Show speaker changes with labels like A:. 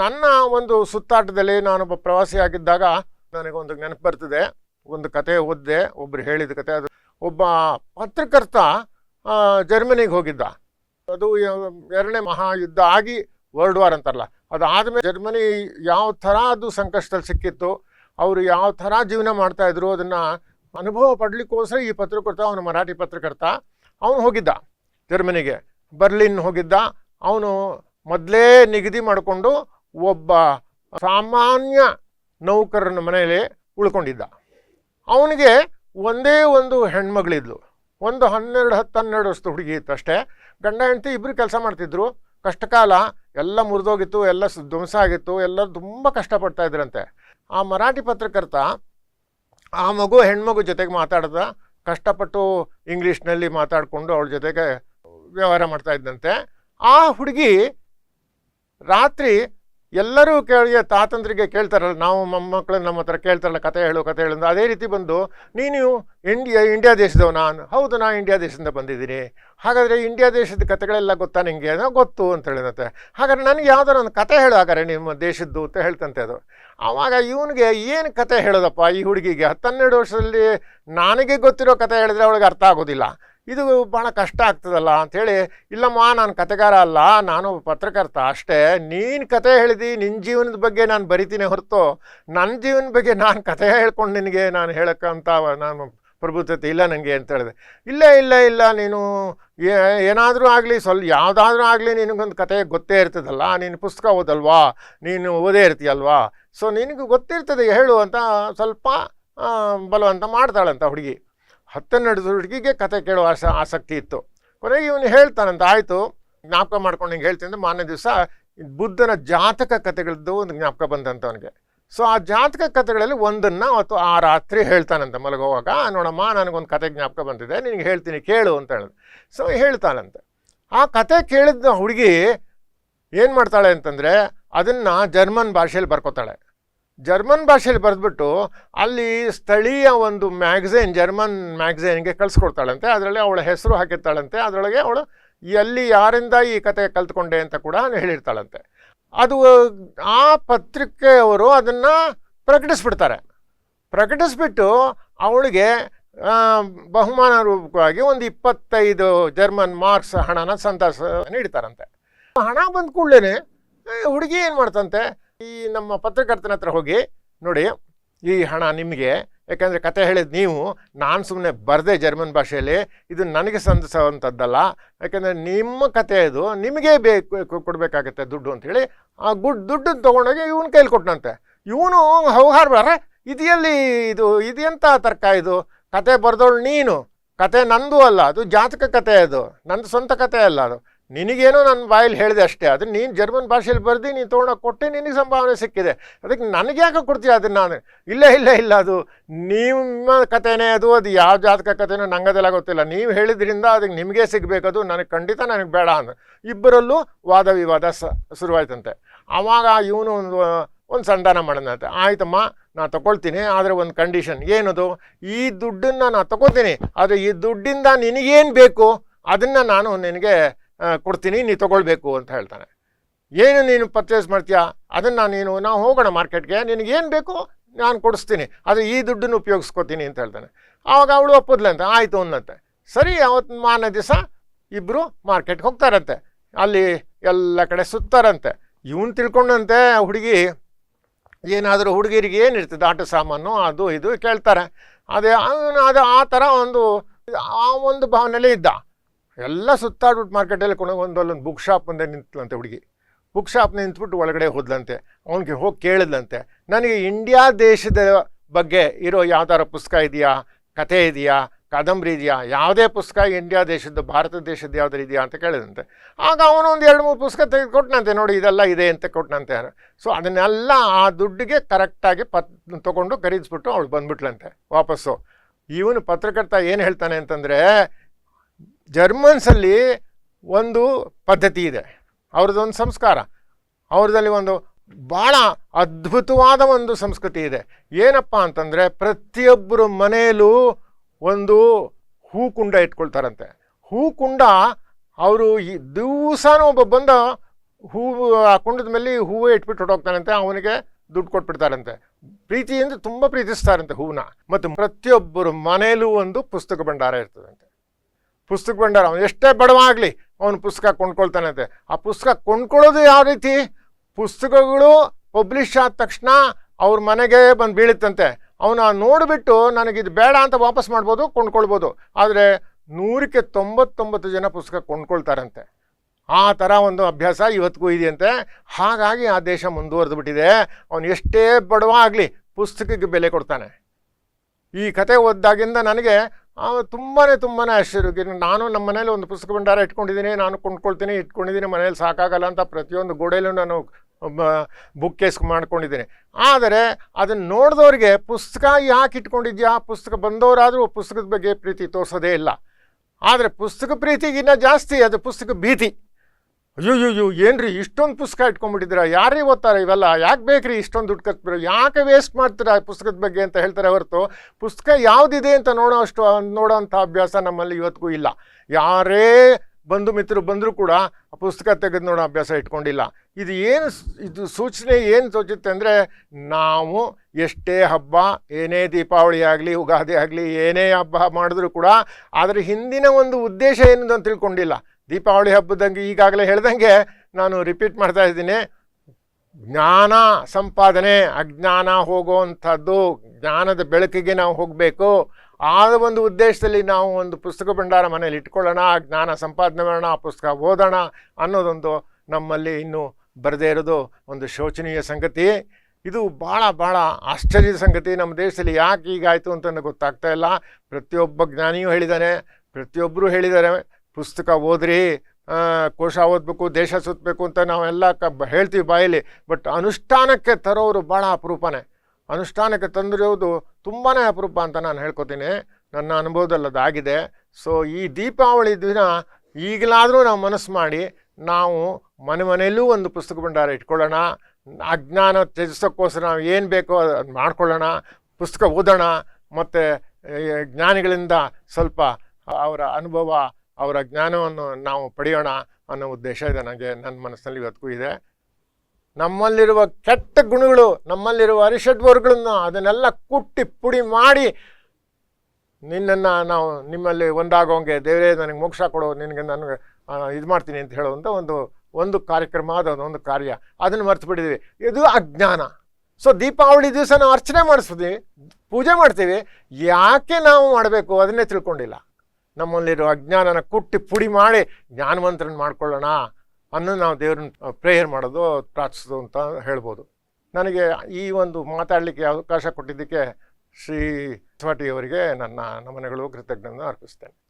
A: ನನ್ನ ಒಂದು ಸುತ್ತಾಟದಲ್ಲಿ ನಾನೊಬ್ಬ ಪ್ರವಾಸಿಯಾಗಿದ್ದಾಗ ನನಗೊಂದು ನೆನಪು ಬರ್ತದೆ. ಒಂದು ಕತೆ ಓದಿದೆ, ಒಬ್ರು ಹೇಳಿದ ಕತೆ. ಅದು ಒಬ್ಬ ಪತ್ರಕರ್ತ ಜರ್ಮನಿಗೆ ಹೋಗಿದ್ದ. ಅದು ಎರಡನೇ ಮಹಾಯುದ್ಧ ಆಗಿ ವರ್ಲ್ಡ್ ವಾರ್ ಅಂತಾರಲ್ಲ, ಅದಾದಮೇಲೆ ಜರ್ಮನಿ ಯಾವ ಥರ ಅದು ಸಂಕಷ್ಟದಲ್ಲಿ ಸಿಕ್ಕಿತ್ತು, ಅವರು ಯಾವ ಥರ ಜೀವನ ಮಾಡ್ತಾ ಇದ್ರು, ಅದನ್ನು ಅನುಭವ ಪಡ್ಲಿಕ್ಕೋಸ್ಕರ ಈ ಪತ್ರಕರ್ತ, ಅವನು ಮರಾಠಿ ಪತ್ರಕರ್ತ, ಅವನು ಹೋಗಿದ್ದ ಜರ್ಮನಿಗೆ. ಬರ್ಲಿನ್ ಹೋಗಿದ್ದ, ಅವನು ಮೊದಲೇ ನಿಗದಿ ಮಾಡಿಕೊಂಡು ಒಬ್ಬ ಸಾಮಾನ್ಯ ನೌಕರನ ಮನೆಯಲ್ಲಿ ಉಳ್ಕೊಂಡಿದ್ದ. ಅವನಿಗೆ ಒಂದೇ ಒಂದು ಹೆಣ್ಮಗಳಿದ್ಲು. ಒಂದು ಹನ್ನೆರಡು ಹತ್ತು ಹನ್ನೆರಡು ವರ್ಷದ ಹುಡುಗಿ ಇತ್ತು ಅಷ್ಟೇ. ಗಂಡ, ಹೆಂಡತಿ ಇಬ್ಬರು ಕೆಲಸ ಮಾಡ್ತಿದ್ರು. ಕಷ್ಟಕಾಲ ಎಲ್ಲ ಮುರಿದೋಗಿತ್ತು, ಎಲ್ಲ ಧ್ವಂಸ ಆಗಿತ್ತು ಎಲ್ಲ ತುಂಬ ಕಷ್ಟಪಡ್ತಾ ಇದ್ರಂತೆ. ಆ ಮರಾಠಿ ಪತ್ರಕರ್ತ ಆ ಮಗು ಹೆಣ್ಮಗು ಜೊತೆಗೆ ಮಾತಾಡ್ದ, ಕಷ್ಟಪಟ್ಟು ಇಂಗ್ಲೀಷ್ನಲ್ಲಿ ಮಾತಾಡಿಕೊಂಡು ಅವಳ ಜೊತೆಗೆ ವ್ಯವಹಾರ ಮಾಡ್ತಾ ಇದ್ದಂತೆ. ಆ ಹುಡುಗಿ ರಾತ್ರಿ ಎಲ್ಲರೂ ಕೇಳಿ ತಾತಂತ್ರಿಗೆ ಕೇಳ್ತಾರಲ್ಲ, ನಾವು ಮೊಮ್ಮಕ್ಕಳು ನಮ್ಮ ಹತ್ರ ಕೇಳ್ತಾರಲ್ಲ, ಕತೆ ಹೇಳು ಕತೆ ಹೇಳು. ಅದೇ ರೀತಿ ಬಂದು, ನೀನು ಇಂಡಿಯಾ ಇಂಡಿಯಾ ನಾನು. ಹೌದು ನಾನು ಇಂಡಿಯಾ ದೇಶದಿಂದ ಬಂದಿದ್ದೀನಿ. ಹಾಗಾದರೆ ಇಂಡಿಯಾ ದೇಶದ ಕತೆಗಳೆಲ್ಲ ಗೊತ್ತಾ ನಿಮಗೆ ಗೊತ್ತು ಅಂತ ಹೇಳಿದಂತೆ. ಹಾಗಾದ್ರೆ ನನಗೆ ಯಾವ್ದಾರು ಒಂದು ಕತೆ ಹೇಳು ಹಾಗಾದ್ರೆ ನಿಮ್ಮ ದೇಶದ್ದು ಅಂತ ಹೇಳ್ತಂತೆ ಅದು. ಆವಾಗ ಇವನಿಗೆ ಏನು ಕತೆ ಹೇಳೋದಪ್ಪ ಈ ಹುಡುಗಿಗೆ? ಹತ್ತನ್ನೆರಡು ವರ್ಷದಲ್ಲಿ ನನಗೆ ಗೊತ್ತಿರೋ ಕತೆ ಹೇಳಿದ್ರೆ ಅವಳಿಗೆ ಅರ್ಥ ಆಗೋದಿಲ್ಲ. ಇದು ಭಾಳ ಕಷ್ಟ ಆಗ್ತದಲ್ಲ ಅಂಥೇಳಿ ಇಲ್ಲಮ್ಮ, ನಾನು ಕತೆಗಾರ ಅಲ್ಲ, ನಾನು ಪತ್ರಕರ್ತ ಅಷ್ಟೇ, ನೀನು ಕತೆ ಹೇಳಿದಿ ನಿನ್ನ ಜೀವನದ ಬಗ್ಗೆ ನಾನು ಬರಿತೀನಿ ಹೊರತು ನನ್ನ ಜೀವನದ ಬಗ್ಗೆ ನಾನು ಕತೆ ಹೇಳ್ಕೊಂಡು ನಿನಗೆ ನಾನು ಹೇಳೋಕ್ಕಂತ ನಾನು ಪ್ರಭುತ್ವತೆ ಇಲ್ಲ ನನಗೆ ಅಂತ ಹೇಳಿದೆ. ಇಲ್ಲ ಇಲ್ಲ ಇಲ್ಲ, ನೀನು ಏನಾದರೂ ಆಗಲಿ, ಸ್ವಲ್ಪ ಯಾವುದಾದ್ರೂ ಆಗಲಿ ನಿನಗೊಂದು ಕತೆ ಗೊತ್ತೇ ಇರ್ತದಲ್ಲ, ನೀನು ಪುಸ್ತಕ ಓದಲ್ವಾ, ನೀನು ಓದೇ ಇರ್ತೀಯಲ್ವಾ ಸೊ ನಿನಗೆ ಗೊತ್ತಿರ್ತದೆ, ಹೇಳು ಅಂತ ಸ್ವಲ್ಪ ಬಲವಂತ ಮಾಡ್ತಾಳಂತ ಹುಡುಗಿ. ಹತ್ತೆರಡು ಹುಡುಗಿಗೆ ಕತೆ ಕೇಳುವ ಆಸ, ಆಸಕ್ತಿ ಇತ್ತು. ಕೊನೆಗೆ ಇವನು ಹೇಳ್ತಾನಂತ, ಆಯಿತು, ಜ್ಞಾಪಕ ಮಾಡ್ಕೊಂಡು ಹಿಂಗೆ ಹೇಳ್ತೀನಿ ಅಂದ್ರೆ ಮಾರನೇ ದಿವಸ ಬುದ್ಧನ ಜಾತಕ ಕತೆಗಳದ್ದು ಒಂದು ಜ್ಞಾಪಕ ಬಂದಂತ ಅವನಿಗೆ. ಸೊ, ಆ ಜಾತಕ ಕಥೆಗಳಲ್ಲಿ ಒಂದನ್ನು ಅವತ್ತು ಆ ರಾತ್ರಿ ಹೇಳ್ತಾನಂತ ಮಲಗುವಾಗ ನೋಡಮ್ಮ, ನನಗೊಂದು ಕತೆ ಜ್ಞಾಪಕ ಬಂದಿದೆ, ನಿನಗೆ ಹೇಳ್ತೀನಿ, ಕೇಳು ಅಂತ ಹೇಳಿದೆ. ಸೊ ಹೇಳ್ತಾನಂತೆ. ಆ ಕತೆ ಕೇಳಿದ ಹುಡುಗಿ ಏನು ಮಾಡ್ತಾಳೆ ಅಂತಂದರೆ, ಅದನ್ನು ಜರ್ಮನ್ ಭಾಷೆಯಲ್ಲಿ ಬರ್ಕೋತಾಳೆ. ಜರ್ಮನ್ ಭಾಷೆಯಲ್ಲಿ ಬರೆದ್ಬಿಟ್ಟು ಅಲ್ಲಿ ಸ್ಥಳೀಯ ಒಂದು ಮ್ಯಾಗ್ಝೈನ್, ಜರ್ಮನ್ ಮ್ಯಾಗ್ಝೈನ್ಗೆ ಕಳಿಸ್ಕೊಡ್ತಾಳಂತೆ. ಅದರಲ್ಲಿ ಅವಳ ಹೆಸರು ಹಾಕಿರ್ತಾಳಂತೆ. ಅದರೊಳಗೆ ಅವಳು ಎಲ್ಲಿ, ಯಾರಿಂದ ಈ ಕತೆ ಕಲ್ತ್ಕೊಂಡೆ ಅಂತ ಕೂಡ ಹೇಳಿರ್ತಾಳಂತೆ. ಅದು ಆ ಪತ್ರಿಕೆಯವರು ಅದನ್ನು ಪ್ರಕಟಿಸ್ಬಿಡ್ತಾರೆ. ಪ್ರಕಟಿಸ್ಬಿಟ್ಟು ಅವಳಿಗೆ ಬಹುಮಾನ ರೂಪವಾಗಿ ಒಂದು ಇಪ್ಪತ್ತೈದು ಜರ್ಮನ್ ಮಾರ್ಕ್ಸ್ ಹಣನ ಸಂತಸ ನೀಡ್ತಾರಂತೆ. ಹಣ ಬಂದ ಕೂಡಲೇ ಹುಡುಗಿ ಏನು ಮಾಡ್ತಂತೆ? ಈ ನಮ್ಮ ಪತ್ರಕರ್ತನ ಹತ್ರ ಹೋಗಿ ನೋಡಿ, ಈ ಹಣ ನಿಮಗೆ, ಯಾಕಂದರೆ ಕತೆ ಹೇಳಿದ ನೀವು, ನಾನು ಸುಮ್ಮನೆ ಬರದೆ ಜರ್ಮನ್ ಭಾಷೆಯಲ್ಲಿ, ಇದು ನನಗೆ ಸಂದಿಸುವಂಥದ್ದಲ್ಲ ಯಾಕಂದರೆ ನಿಮ್ಮ ಕತೆ ಇದು, ನಿಮಗೇ ಬೇಕು ಕೊಡಬೇಕಾಗತ್ತೆ ದುಡ್ಡು ಅಂತೇಳಿ ಆ ಗುಡ್ ದುಡ್ಡು ತೊಗೊಂಡೋಗಿ ಇವನು ಕೈಲಿ ಕೊಟ್ಟನಂತೆ ಇವನು ಹೌಹಾರ ಬರ ಇದು ಎಲ್ಲಿ ಇದು ಇದು ಎಂಥ ತರ್ಕ ಇದು? ಕತೆ ಬರೆದವಳು ನೀನು, ಕತೆ ನಂದು ಅಲ್ಲ, ಅದು ಜಾತಕ ಕತೆ ಅದು, ನಂದು ಸ್ವಂತ ಕತೆ ಅಲ್ಲ ಅದು. ನಿನಗೇನೋ ನನ್ನ ಬಾಯಲ್ಲಿ ಹೇಳಿದೆ ಅಷ್ಟೇ. ಅದು ನೀನು ಜರ್ಮನ್ ಭಾಷೆಯಲ್ಲಿ ಬರೆದು, ನೀನು ತೊಗೊಂಡೋಗಿ ಕೊಟ್ಟೆ, ನಿನಗೆ ಸಂಭಾವನೆ ಸಿಕ್ಕಿದೆ. ಅದಕ್ಕೆ ನನಗೆ ಯಾಕೆ ಕೊಡ್ತೀಯ ಅದನ್ನು ನಾನು? ಇಲ್ಲ ಇಲ್ಲ ಇಲ್ಲ, ಅದು ನಿಮ್ಮ ಕಥೆನೇ ಅದು ಅದು ಯಾವ ಜಾತಕ ಕಥೆನೋ ನಂಗದೆಲ್ಲ ಗೊತ್ತಿಲ್ಲ. ನೀವು ಹೇಳಿದ್ರಿಂದ ಅದಕ್ಕೆ ನಿಮಗೆ ಸಿಗಬೇಕದು ನನಗೆ ಖಂಡಿತ ನನಗೆ ಬೇಡ ಅಂದ. ಇಬ್ಬರಲ್ಲೂ ವಾದ ವಿವಾದ ಸ, ಶುರುವಾಯ್ತಂತೆ. ಆವಾಗ ಇವನು ಒಂದು ಒಂದು ಸಂಧಾನ ಮಾಡೋದಂತೆ. ಆಯ್ತಮ್ಮ ನಾನು ತಗೊಳ್ತೀನಿ, ಆದರೆ ಒಂದು ಕಂಡೀಷನ್ ಏನದು? ಈ ದುಡ್ಡನ್ನು ನಾನು ತಗೊಳ್ತೀನಿ, ಆದರೆ ಈ ದುಡ್ಡಿಂದ ನಿನಗೇನು ಬೇಕು? ಅದನ್ನು ನಾನು ನಿನಗೆ ಕೊಡ್ತೀನಿ ನೀನು ತೊಗೊಳ್ಬೇಕು ಅಂತ ಹೇಳ್ತಾನೆ. ಏನು ನೀನು ಪರ್ಚೇಸ್ ಮಾಡ್ತೀಯಾ? ಅದನ್ನು ನೀನು, ನಾವು ಹೋಗೋಣ ಮಾರ್ಕೆಟ್ಗೆ ನಿನಗೇನು ಬೇಕು ನಾನು ಕೊಡಿಸ್ತೀನಿ. ಆದರೆ ಈ ದುಡ್ಡನ್ನು ಉಪಯೋಗಿಸ್ಕೊತೀನಿ ಅಂತ ಹೇಳ್ತಾನೆ. ಆವಾಗ ಅವಳು ಒಪ್ಪದ್ಲಂತೆ ಆಯಿತು ಅನ್ನಂತೆ ಸರಿ ಅವತ್ತು ಮಾರನೇ ದಿವಸ ಇಬ್ಬರು ಮಾರ್ಕೆಟ್ಗೆ ಹೋಗ್ತಾರಂತೆ. ಅಲ್ಲಿ ಎಲ್ಲ ಕಡೆ ಸುತ್ತಾರಂತೆ. ಇವನು ತಿಳ್ಕೊಂಡಂತೆ ಹುಡುಗಿ, ಏನಾದರೂ ಹುಡುಗಿರಿಗೆ ಏನಿರ್ತದೆ ಆಟ ಸಾಮಾನು, ಅದು ಇದು ಕೇಳ್ತಾರೆ. ಅದೇ, ಅದು ಆ ಥರ ಒಂದು, ಆ ಒಂದು ಭಾವನೆಯಲ್ಲೇ ಇದ್ದ. ಎಲ್ಲ ಸುತ್ತಾಡ್ಬಿಟ್ಟು ಮಾರ್ಕೆಟಲ್ಲಿ ಕೊನೆಗೆ ಒಂದು ಅಲ್ಲೊಂದು ಬುಕ್ ಶಾಪ್ ಮುಂದೆ ನಿಂತಲಂತೆ ಹುಡುಗಿ. ಬುಕ್ ಶಾಪ್ ನಿಂತ್ಬಿಟ್ಟು ಒಳಗಡೆ ಹೋದ್ಲಂತೆ. ಅವನಿಗೆ ಹೋಗಿ ಕೇಳಿದ್ಲಂತೆ. ನನಗೆ ಇಂಡಿಯಾ ದೇಶದ ಬಗ್ಗೆ ಇರೋ ಯಾವ್ದಾರ ಪುಸ್ತಕ ಇದೆಯಾ? ಕತೆ ಇದೆಯಾ? ಕಾದಂಬರಿ ಇದೆಯಾ? ಯಾವುದೇ ಪುಸ್ತಕ ಇಂಡಿಯಾ ದೇಶದ ಭಾರತ ದೇಶದ್ದು ಯಾವ್ದಾರು ಇದೆಯಾ? ಅಂತ ಕೇಳಿದಂತೆ ಆಗ ಅವನು ಒಂದು ಎರಡು ಮೂರು ಪುಸ್ತಕ ತೆಗೆದು ಕೊಟ್ಟನಂತೆ ನೋಡಿ, ಇದೆಲ್ಲ ಇದೆ ಅಂತ ಕೊಟ್ಟನಂತೆ ಸೊ ಅದನ್ನೆಲ್ಲ ಆ ದುಡ್ಡಿಗೆ ಕರೆಕ್ಟಾಗಿ ಪತ್, ತೊಗೊಂಡು ಖರೀದಿಸ್ಬಿಟ್ಟು ಅವಳು ಬಂದ್ಬಿಟ್ಲಂತೆ. ವಾಪಸ್ಸು. ಇವನು ಪತ್ರಕರ್ತ ಏನು ಹೇಳ್ತಾನೆ ಅಂತಂದರೆ ಜರ್ಮನ್ಸಲ್ಲಿ ಒಂದು ಪದ್ಧತಿ ಇದೆ. ಅವ್ರದ್ದೊಂದು ಸಂಸ್ಕಾರ. ಅವ್ರದಲ್ಲಿ ಒಂದು ಭಾಳ ಅದ್ಭುತವಾದ ಒಂದು ಸಂಸ್ಕೃತಿ ಇದೆ. ಏನಪ್ಪ ಅಂತಂದರೆ ಪ್ರತಿಯೊಬ್ಬರು ಮನೆಯಲ್ಲೂ ಒಂದು ಹೂಕುಂಡ ಇಟ್ಕೊಳ್ತಾರಂತೆ. ಹೂಕುಂಡ ಅವರು ಈ ದಿವಸನೂ ಒಬ್ಬ ಬಂದ ಹೂವು ಆ ಕುಂಡದ ಮೇಲೆ ಹೂವೇ ಇಟ್ಬಿಟ್ಟು ಹೊಟ್ಟೋಗ್ತಾನಂತೆ ಅವನಿಗೆ ದುಡ್ಡು ಕೊಟ್ಬಿಡ್ತಾರಂತೆ. ಪ್ರೀತಿಯಿಂದ ತುಂಬ ಪ್ರೀತಿಸ್ತಾರಂತೆ ಹೂವನ್ನ. ಮತ್ತು ಪ್ರತಿಯೊಬ್ಬರು ಮನೆಯಲ್ಲೂ ಒಂದು ಪುಸ್ತಕ ಭಂಡಾರ ಇರ್ತದಂತೆ. ಪುಸ್ತಕ ಭಂಡಾರ, ಅವನು ಎಷ್ಟೇ ಬಡವ ಆಗಲಿ ಅವನು ಪುಸ್ತಕ ಕೊಂಡ್ಕೊಳ್ತಾನಂತೆ ಆ ಪುಸ್ತಕ ಕೊಂಡ್ಕೊಳ್ಳೋದು ಯಾವ ರೀತಿ? ಪುಸ್ತಕಗಳು ಪಬ್ಲಿಷ್ ಆದ ತಕ್ಷಣ ಅವ್ರ ಮನೆಗೆ ಬಂದು ಬೀಳುತ್ತಂತೆ. ಅವನು ನೋಡಿಬಿಟ್ಟು ನನಗಿದು ಬೇಡ ಅಂತ ವಾಪಸ್ ಮಾಡ್ಬೋದು, ಕೊಂಡ್ಕೊಳ್ಬೋದು. ಆದರೆ ನೂರಕ್ಕೆ ತೊಂಬತ್ತೊಂಬತ್ತು ಜನ ಪುಸ್ತಕ ಕೊಂಡ್ಕೊಳ್ತಾರಂತೆ. ಆ ಥರ ಒಂದು ಅಭ್ಯಾಸ ಇವತ್ತಿಗೂ ಇದೆಯಂತೆ. ಹಾಗಾಗಿ ಆ ದೇಶ ಮುಂದುವರೆದು ಬಿಟ್ಟಿದೆ. ಅವನು ಎಷ್ಟೇ ಬಡವ ಆಗಲಿ ಪುಸ್ತಕಕ್ಕೆ ಬೆಲೆ ಕೊಡ್ತಾನೆ. ಈ ಕತೆ ಓದ್ದಾಗಿಂದ ನನಗೆ ತುಂಬಾ ತುಂಬಾ ಆಶ್ಚರ್ಯ ನಾನು ನಮ್ಮ ಮನೇಲಿ ಒಂದು ಪುಸ್ತಕ ಭಂಡಾರ ಇಟ್ಕೊಂಡಿದ್ದೀನಿ, ನಾನು ಕೊಂಡ್ಕೊಳ್ತೀನಿ, ಇಟ್ಕೊಂಡಿದ್ದೀನಿ, ಮನೇಲಿ ಸಾಕಾಗಲ್ಲ ಅಂತ ಪ್ರತಿಯೊಂದು ಗೋಡೆಯಲ್ಲೂ ನಾನು ಬುಕ್ ಕೇಸ್ ಮಾಡ್ಕೊಂಡಿದ್ದೀನಿ. ಆದರೆ ಅದನ್ನು ನೋಡಿದವ್ರಿಗೆ, ಪುಸ್ತಕ ಯಾಕೆ ಇಟ್ಕೊಂಡಿದ್ಯಾ? ಪುಸ್ತಕ ಬಂದವರಾದರೂ ಪುಸ್ತಕದ ಬಗ್ಗೆ ಪ್ರೀತಿ ತೋರಿಸೋದೇ ಇಲ್ಲ. ಆದರೆ ಪುಸ್ತಕ ಪ್ರೀತಿಗಿನ್ನ ಜಾಸ್ತಿ, ಅದು ಪುಸ್ತಕ ಭೀತಿ. ಅಯ್ಯೋ ಅಯ್ಯೋ ಏನ್ರಿ ಇಷ್ಟೊಂದು ಪುಸ್ತಕ ಇಟ್ಕೊಂಡ್ಬಿಟ್ಟಿದ್ದೀರಾ? ಯಾರೇ ಓದ್ತಾರೆ ಇವೆಲ್ಲ? ಯಾಕೆ ಬೇಕ್ರಿ ಇಷ್ಟೊಂದು ದುಡ್ಡು ಖರ್ಚು ಯಾಕೆ ವೇಸ್ಟ್ ಮಾಡ್ತೀರಾ ಪುಸ್ತಕದ ಬಗ್ಗೆ ಅಂತ ಹೇಳ್ತಾರೆ ಹೊರತು, ಪುಸ್ತಕ ಯಾವುದಿದೆ ಅಂತ ನೋಡೋ ಅಷ್ಟು ನೋಡೋವಂಥ ಅಭ್ಯಾಸ ನಮ್ಮಲ್ಲಿ ಇವತ್ತಿಗೂ ಇಲ್ಲ. ಯಾರೇ ಬಂಧು ಮಿತ್ರರು ಬಂದರೂ ಕೂಡ ಆ ಪುಸ್ತಕ ತೆಗೆದು ನೋಡೋ ಅಭ್ಯಾಸ ಇಟ್ಕೊಂಡಿಲ್ಲ. ಇದು ಏನು ಇದು ಸೂಚನೆ ಏನು ಸೂಚುತ್ತೆ ಅಂದರೆ, ನಾವು ಎಷ್ಟೇ ಹಬ್ಬ, ಏನೇ ದೀಪಾವಳಿ ಆಗಲಿ, ಉಗಾದಿ ಆಗಲಿ, ಏನೇ ಹಬ್ಬ ಮಾಡಿದ್ರೂ ಕೂಡ ಅದರ ಹಿಂದಿನ ಒಂದು ಉದ್ದೇಶ ಏನಿದೆ ಅಂತ ತಿಳ್ಕೊಂಡಿಲ್ಲ. ದೀಪಾವಳಿ ಹಬ್ಬದಂಗೆ ಈಗಾಗಲೇ ಹೇಳ್ದಂಗೆ ನಾನು ರಿಪೀಟ್ ಮಾಡ್ತಾ ಇದ್ದೀನಿ. ಜ್ಞಾನ ಸಂಪಾದನೆ, ಅಜ್ಞಾನ ಹೋಗುವಂಥದ್ದು, ಜ್ಞಾನದ ಬೆಳಕಿಗೆ ನಾವು ಹೋಗಬೇಕು. ಆ ಒಂದು ಉದ್ದೇಶದಲ್ಲಿ ನಾವು ಒಂದು ಪುಸ್ತಕ ಭಂಡಾರ ಮನೇಲಿ ಇಟ್ಕೊಳ್ಳೋಣ, ಜ್ಞಾನ ಸಂಪಾದನೆ ಮಾಡೋಣ, ಆ ಪುಸ್ತಕ ಓದೋಣ ಅನ್ನೋದೊಂದು ನಮ್ಮಲ್ಲಿ ಇನ್ನೂ ಬರದೇ ಇರೋದು ಒಂದು ಶೋಚನೀಯ ಸಂಗತಿ. ಇದು ಭಾಳ ಭಾಳ ಆಶ್ಚರ್ಯದ ಸಂಗತಿ ನಮ್ಮ ದೇಶದಲ್ಲಿ ಯಾಕೆ ಹೀಗಾಯಿತು ಅಂತ ಗೊತ್ತಾಗ್ತಾ ಇಲ್ಲ. ಪ್ರತಿಯೊಬ್ಬ ಜ್ಞಾನಿಯೂ ಹೇಳಿದ್ದಾನೆ ಪ್ರತಿಯೊಬ್ಬರೂ ಹೇಳಿದ್ದಾರೆ ಪುಸ್ತಕ ಓದ್ರಿ ಕೋಶ ಓದಬೇಕು, ದೇಶ ಸುತ್ತಬೇಕು ಅಂತ ನಾವೆಲ್ಲ ಕ ಹೇಳ್ತೀವಿ ಬಾಯಲ್ಲಿ, ಬಟ್ ಅನುಷ್ಠಾನಕ್ಕೆ ತರೋರು ಭಾಳ ಅಪರೂಪನೇ. ಅನುಷ್ಠಾನಕ್ಕೆ ತಂದಿರೋದು ತುಂಬಾ ಅಪರೂಪ ಅಂತ ನಾನು ಹೇಳ್ಕೊತೀನಿ. ನನ್ನ ಅನುಭವದಲ್ಲಿ ಅದಾಗಿದೆ ಸೊ, ಈ ದೀಪಾವಳಿ ದಿನ ಈಗಲಾದರೂ ನಾವು ಮನಸ್ಸು ಮಾಡಿ, ನಾವು ಮನೆ ಮನೆಯಲ್ಲೂ ಒಂದು ಪುಸ್ತಕ ಭಂಡಾರ ಇಟ್ಕೊಳ್ಳೋಣ, ಅಜ್ಞಾನ ತ್ಯಜಿಸೋಕ್ಕೋಸ್ಕರ ನಾವು ಏನು ಬೇಕೋ ಅದು ಮಾಡ್ಕೊಳ್ಳೋಣ, ಪುಸ್ತಕ ಓದೋಣ, ಮತ್ತು ಜ್ಞಾನಿಗಳಿಂದ ಸ್ವಲ್ಪ ಅವರ ಅನುಭವ ಅವರ ಜ್ಞಾನವನ್ನು ನಾವು ಪಡೆಯೋಣ ಅನ್ನೋ ಉದ್ದೇಶ ಇದೆ ನನಗೆ, ನನ್ನ ಮನಸ್ಸಿನಲ್ಲಿ ಇವತ್ತಿಗೂ ಇದೆ. ನಮ್ಮಲ್ಲಿರುವ ಕೆಟ್ಟ ಗುಣಗಳು, ನಮ್ಮಲ್ಲಿರುವ ಅರಿಷಡ್ವರ್ಗಳನ್ನು ಅದನ್ನೆಲ್ಲ ಕುಟ್ಟಿ ಪುಡಿ ಮಾಡಿ ನಿನ್ನನ್ನು ನಾವು ನಿಮ್ಮಲ್ಲಿ ಒಂದಾಗೋಂಗೆ ದೇವರೇ ನನಗೆ ಮೋಕ್ಷ ಕೊಡು, ನಿನಗೆ ನಾನು ಇದು ಮಾಡ್ತೀನಿ ಅಂತ ಹೇಳುವಂಥ ಒಂದು ಒಂದು ಕಾರ್ಯಕ್ರಮ ಅದು ಒಂದು ಕಾರ್ಯ. ಅದನ್ನು ಮರೆತು ಬಿಟ್ಟಿದ್ದೀವಿ. ಇದು ಅಜ್ಞಾನ. ಸೊ ದೀಪಾವಳಿ ದಿವಸ ನಾವು ಅರ್ಚನೆ ಮಾಡಿಸ್ತೀವಿ, ಪೂಜೆ ಮಾಡ್ತೀವಿ. ಯಾಕೆ ನಾವು ಮಾಡಬೇಕು ಅದನ್ನೇ ತಿಳ್ಕೊಂಡಿಲ್ಲ. ನಮ್ಮಲ್ಲಿರೋ ಅಜ್ಞಾನನ ಕುಟ್ಟಿ ಪುಡಿ ಮಾಡಿ ಜ್ಞಾನವಂತರನ್ನ ಮಾಡ್ಕೊಳ್ಳೋಣ ಅನ್ನೋ ನಾವು ದೇವ್ರನ್ನ ಪ್ರೇಯರ್ ಮಾಡೋದು, ಪ್ರಾರ್ಥಿಸೋದು ಅಂತ ಹೇಳ್ಬೋದು. ನನಗೆ ಈ ಒಂದು ಮಾತಾಡಲಿಕ್ಕೆ ಅವಕಾಶ ಕೊಟ್ಟಿದ್ದಕ್ಕೆ ಶ್ರೀ ಅವರಿಗೆ ನನ್ನ ನಮನಗಳು ಕೃತಜ್ಞತೆ ಅರ್ಪಿಸ್ತೇನೆ.